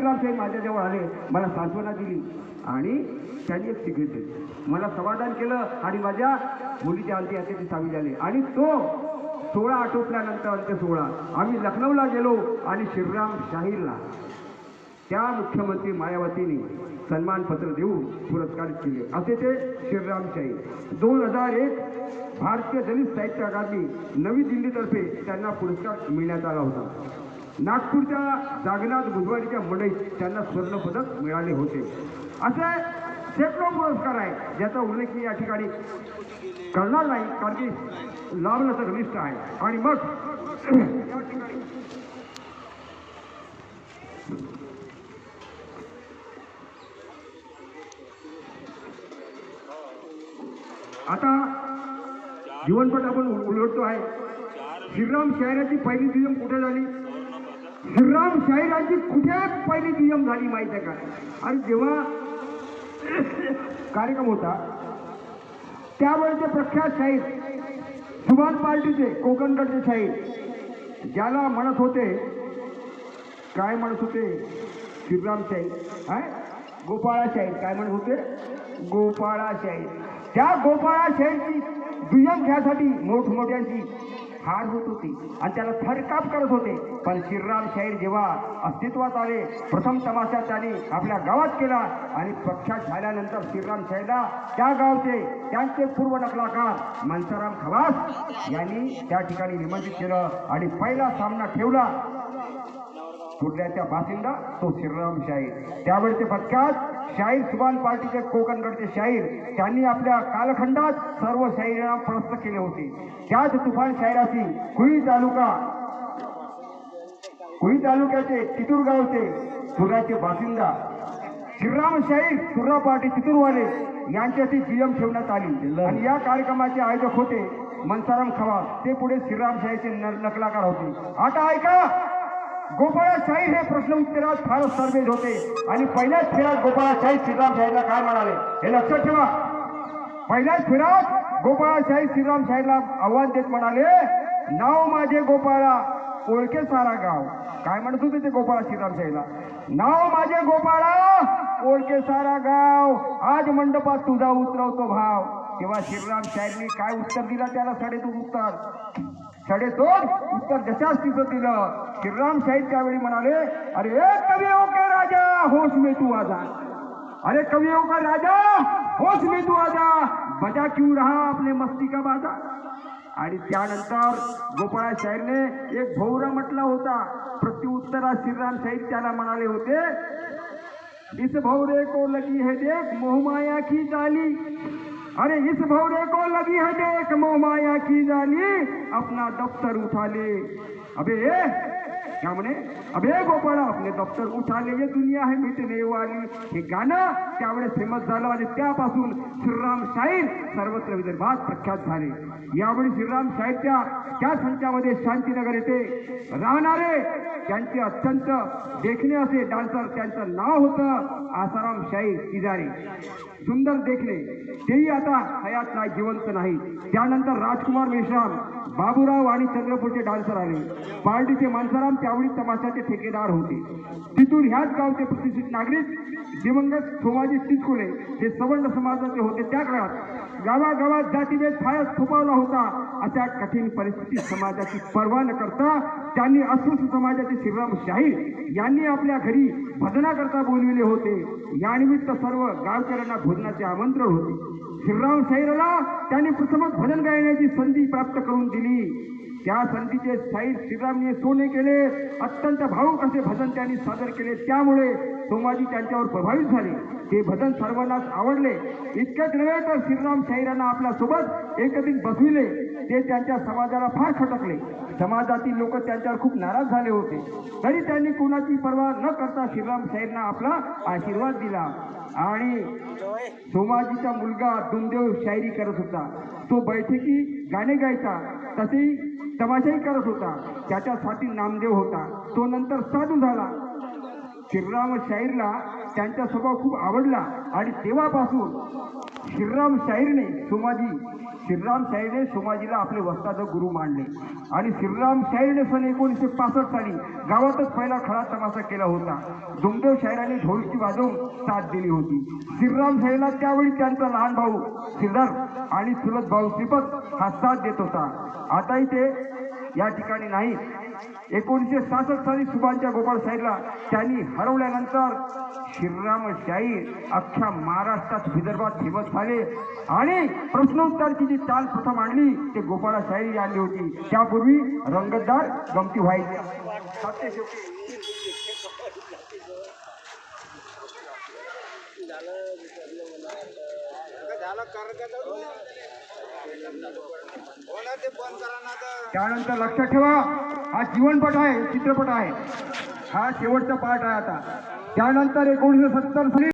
श्रीराम साहेब माझ्याजवळ आले मला सांत्वना दिली आणि त्यांनी एक तिकीट दिली. मला समाधान केलं आणि माझ्या मुलीच्या अंती अंत्याची सावी झाली. आणि तो सोळा आटोपल्यानंतर अंत्य सोहळा. आम्ही लखनौला गेलो आणि शिवराम शाहीरला त्या मुख्यमंत्री मायावतीने सन्मानपत्र देऊन पुरस्कारित केले. असे ते शिवराम शाही दोन हजार एक भारतीय दलित साहित्य अकादमी नवी दिल्लीतर्फे त्यांना पुरस्कार मिळण्यात आला होता. नागपूरच्या जागनाथ बुधवारीच्या मंडईत त्यांना स्वर्णपदक मिळाले होते. असे शेकडो पुरस्कार आहे ज्याचा उल्लेख मी या ठिकाणी करणार नाही कारण की लाभ नसं घनिष्ठ आहे. आणि मग या ठिकाणी आता जीवनपट आपण उलटतो आहे. श्रीराम शहराची पहिली दुय्यम कुठे झाली? श्रीराम शाहिराची कुठे पहिली दुय्यम झाली माहिती आहे का? आणि जेव्हा कार्यक्रम होता त्यावेळेचे प्रख्यात शाहीर सुभाष पार्टीचे कोकणकडचे शाहीर ज्याला म्हणत होते काय म्हणत होते? श्रीराम शाहीर हाय? गोपाळा शाहीर काय म्हणत होते? गोपाळा शाहीर. त्या गोपाळा शाहीरची दुय्यम घ्यासाठी मोठमोठ्यांची हार होत होती आणि त्याला थरकाप करत होते. पण श्रीराम शाहीर जेव्हा अस्तित्वात आले प्रथम तमाशा त्याने आपल्या गावात केला आणि प्रख्यात झाल्यानंतर श्रीराम शाहीरला त्या गावचे त्यांचे पूर्व नकलाकार मनसाराम खवास यांनी त्या ठिकाणी निमंत्रित केलं आणि पहिला सामना ठेवला. कुर्ल्याच्या बासिंदा तो श्रीराम शाहीर. त्यावेळचे प्रख्यात शाहीर सुभान पार्टीचे कोकणकडचे शाहीर त्यांनी आपल्या कालखंडात सर्व शाहिरांना प्रस्त केले होते. त्याच तुफान शाहिराची कुई तालुका कुई तालुक्याचे चितूर गावचे सुराचे बासिंदा श्रीराम शाहीर सुर्रा पार्टी चितूरवाले यांच्याशी जीएम ठेवण्यात आली. आणि या कार्यक्रमाचे आयोजक होते मनसाराम खवास ते पुढे श्रीराम शाहीरचे न- नकलाकार होते. आता ऐका! गोपाळाशाही हे प्रश्न उत्तरात फारच सर्वेज होते. आणि पहिल्याच फेरात गोपाळाशाही श्रीराम शाहीरला काय म्हणाले? हे लक्षात ठेवा. पहिल्याच फेरात गोपाळाशाही श्रीराम शाहीरला आव्हान देत म्हणाले नाव माझे गोपाळा ओळखे सारा गाव. काय म्हणत होते ते गोपाळा श्रीराम शाहीरला नाव माझे गोपाळा ओळखे सारा गाव आज मंडपात तुझा उतरवतो भाव. तेव्हा श्रीराम शाहीरने काय उत्तर दिला? त्याला साडेतून उत्तर. साडेदोन उत्तर जशाच तिथं दिलं श्रीराम शाहीर त्यावेळी म्हणाले अरे कवी ओके राजा होश में तू आजा अरे कवी का राजा होश में तू आजा बजा क्यू रहा आपले मस्ती का बाजा? आणि त्यानंतर गोपाळा शाहीरने एक भोवरा म्हटला होता प्रत्युत्तरात श्रीराम शाहीर त्याला म्हणाले होते इस भौरे को लगी है देख मोहमाया की चाली अरे इस भौरे को लगी है देख मोहमाया की जाली अपना दफ्तर उठा ले। अबे क्या म्हणे अबे गोपाळा आपले दप्तर उठाले ये दुनिया आहे मिटने वाली. हे गाणं त्यावेळेस फेमस झालं आणि त्यापासून श्रीराम शाहीर सर्वत्र विदर्भात प्रख्यात झाले. यावेळी श्रीराम शाहीरच्या त्या संचामध्ये शांतीनगर येथे राहणारे त्यांचे अत्यंत देखणे असे डान्सर त्यांचं नाव होतं आसाराम शाहीर इजारे सुंदर देखणे. तेही आता हयात नाही जिवंत नाही. त्यानंतर राजकुमार मेश्राम बाबूराव आणि चंद्रपूरचे डान्सर आले. पार्टीचे मानसाराम त्यावेळी तमाशाचे ठेकेदार होते. तिथून ह्याच गावचे प्रतिष्ठित नागरिक दिवंगत सोमाजी तिचकुले हे सवर्ण समाजाचे होते त्या काळात गावागावात जातीभेद फारच थोपावला होता अशा कठीण परिस्थितीत समाजाची पर्वा न करता त्यांनी अस्पृश्य समाजाचे शिवराम शाहीर यांनी आपल्या घरी भजनाकरता बोलविले होते. यानिमित्त सर्व गावकऱ्यांना भोजनाचे आमंत्रण होते. शिवराम शाहीराला त्यांनी प्रथमच भजन गायण्याची संधी प्राप्त करून दिली. त्या संधीचे शाहीर श्रीरामने सोने केले अत्यंत भाऊक असे भजन त्यांनी सादर केले. त्यामुळे सोमाजी त्यांच्यावर प्रभावित झाले. ते भजन सर्वांनाच आवडले. इतक्याच नव्हे तर श्रीराम शाहिरांना आपल्यासोबत एकत्रित बसविले. ते त्यांच्या समाजाला फार खटकले. समाजातील लोक त्यांच्यावर खूप नाराज झाले होते. तरी त्यांनी कुणाची पर्वा न करता श्रीराम शाहीरना आपला आशीर्वाद दिला. आणि सोमाजीचा मुलगा दुमदेव शायरी करत होता. तो बैठकी गाणे गायचा. तसेही तमाशाही करत होता. त्याच्यासाठी नामदेव होता. तो नंतर साधू झाला. श्रीराम शाहीरला त्यांचा स्वभाव खूप आवडला आणि तेव्हापासून श्रीराम शाहीरने सोमाजी श्रीराम शाहीरने सोमाजीला आपले वस्ताद गुरु मानले. आणि श्रीराम शाहीरने सन एकोणीसशे पासष्ट साली गावातच पहिला खडा तमाशा केला होता. दुमदेव शाहिराने ढोलकी वाजवून साथ दिली होती. श्रीराम शाहीरला त्यावेळी त्यांचा लहान भाऊ सिद्धार्थ आणि चुलत भाऊ श्रीपत हा साथ देत होता. आताही ते या ठिकाणी नाही एकोणीसशे सहासष्ट साली सुभाषच्या गोपाळ साहेबला त्यांनी हरवल्यानंतर श्रीरामशाही अख्ख्या महाराष्ट्रात विदर्भात फेमस झाले. आणि प्रश्नोत्तरची जी चाल प्रथम आणली ते गोपाळा शाहीर आणली होती. त्यापूर्वी रंगतदार गमती व्हायची. त्यानंतर लक्षात ठेवा हा जीवनपट आहे चित्रपट आहे. हा शेवटचा पार्ट आहे आता. त्यानंतर एकोणीसशे सत्तर साली